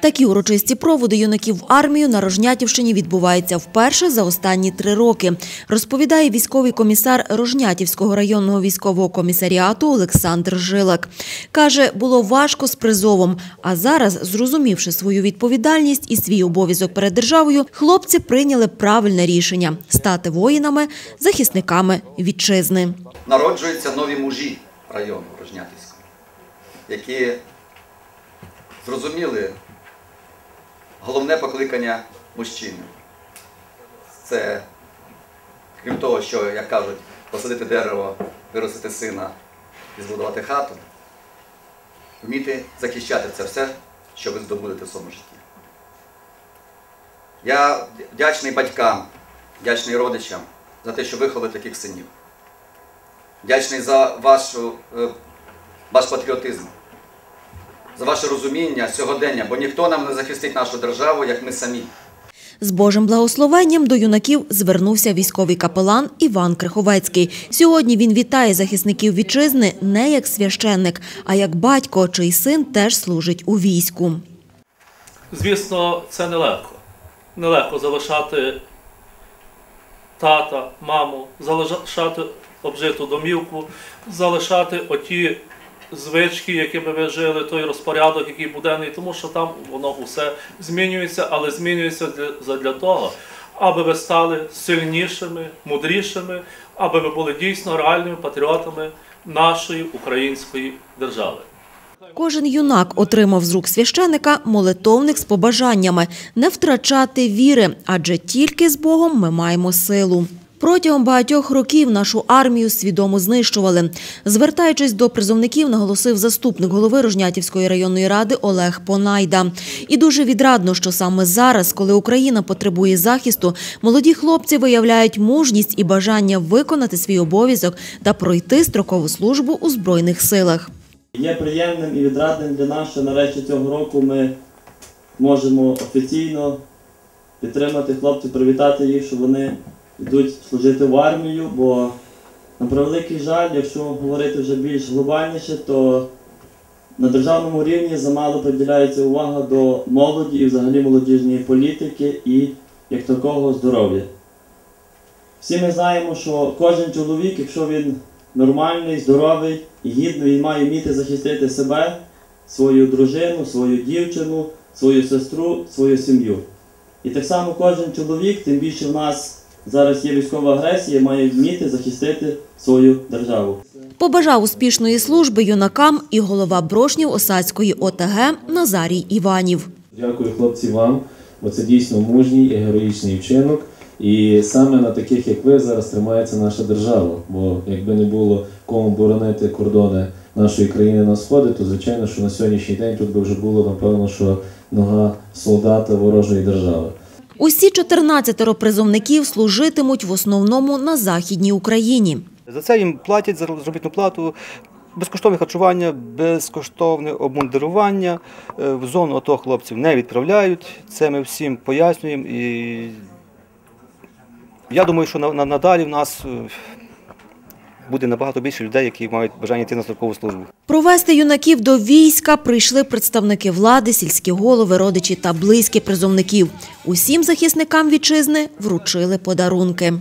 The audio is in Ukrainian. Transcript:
Такі урочисті проводи юнаків в армію на Рожнятівщині відбуваються вперше за останні три роки, розповідає військовий комісар Рожнятівського районного військового комісаріату Олександр Жилак. Каже, було важко з призовом, а зараз, зрозумівши свою відповідальність і свій обов'язок перед державою, хлопці прийняли правильне рішення – стати воїнами, захисниками вітчизни. народжуються нові мужі району Рожнятівського, які зрозуміли головне покликання мужчини. Це, крім того, що, як кажуть, посадити дерево, виростити сина і збудувати хату, вміти захищати це все, що ви здобудете в своєму житті. Я вдячний батькам, вдячний родичам за те, що виховали таких синів вдячний за вашу, е, ваш патріотизм, за ваше розуміння сьогодення, бо ніхто нам не захистить нашу державу, як ми самі. З Божим благословенням до юнаків звернувся військовий капелан Іван Криховецький. Сьогодні він вітає захисників вітчизни не як священник, а як батько, чий син теж служить у війську. Звісно, це нелегко. Нелегко залишати тата, маму, залишати обжиту домівку, залишати оті звички, якими ви жили, той розпорядок, який буденний, тому що там воно усе змінюється, але змінюється для, задля того, аби ви стали сильнішими, мудрішими, аби ви були дійсно реальними патріотами нашої української держави. Кожен юнак отримав з рук священика молитовник з побажаннями не втрачати віри, адже тільки з Богом ми маємо силу. Протягом багатьох років нашу армію свідомо знищували. Звертаючись до призовників, наголосив заступник голови Рожнятівської районної ради Олег Понайда. І дуже відрадно, що саме зараз, коли Україна потребує захисту, молоді хлопці виявляють мужність і бажання виконати свій обов'язок та пройти строкову службу у збройних силах. Є приємним і відрадним для нас, що нарешті цього року ми можемо офіційно підтримати хлопців, привітати їх, що вони йдуть служити в армію, бо на превеликий жаль, якщо говорити вже більш глобальніше, то на державному рівні замало приділяється увага до молоді і взагалі молодіжної політики і як такого здоров'я. Всі ми знаємо, що кожен чоловік, якщо він нормальний, здоровий і гідний, він має вміти захистити себе, свою дружину, свою дівчину, свою сестру, свою сім'ю. І так само кожен чоловік, тим більше в нас зараз є військова агресія, має вміти захистити свою державу. Побажав успішної служби юнакам і голова Брошнів Осадської ОТГ Назарій Іванів. Дякую, хлопці, вам, бо це дійсно мужній і героїчний вчинок. І саме на таких, як ви, зараз тримається наша держава. Бо якби не було кому боронити кордони нашої країни на сході, то звичайно, що на сьогоднішній день тут би вже було напевно, що нога солдата ворожої держави. Усі 14 призовників служитимуть в основному на Західній Україні. За це їм платять за заробітну плату, безкоштовне харчування, безкоштовне обмундирування. Е, В зону АТО хлопців не відправляють. Це ми всім пояснюємо. І я думаю, що на- на- надалі в нас е, буде набагато більше людей, які мають бажання йти на строкову службу. Провести юнаків до війська прийшли представники влади, сільські голови, родичі та близькі призовників. Усім захисникам вітчизни вручили подарунки.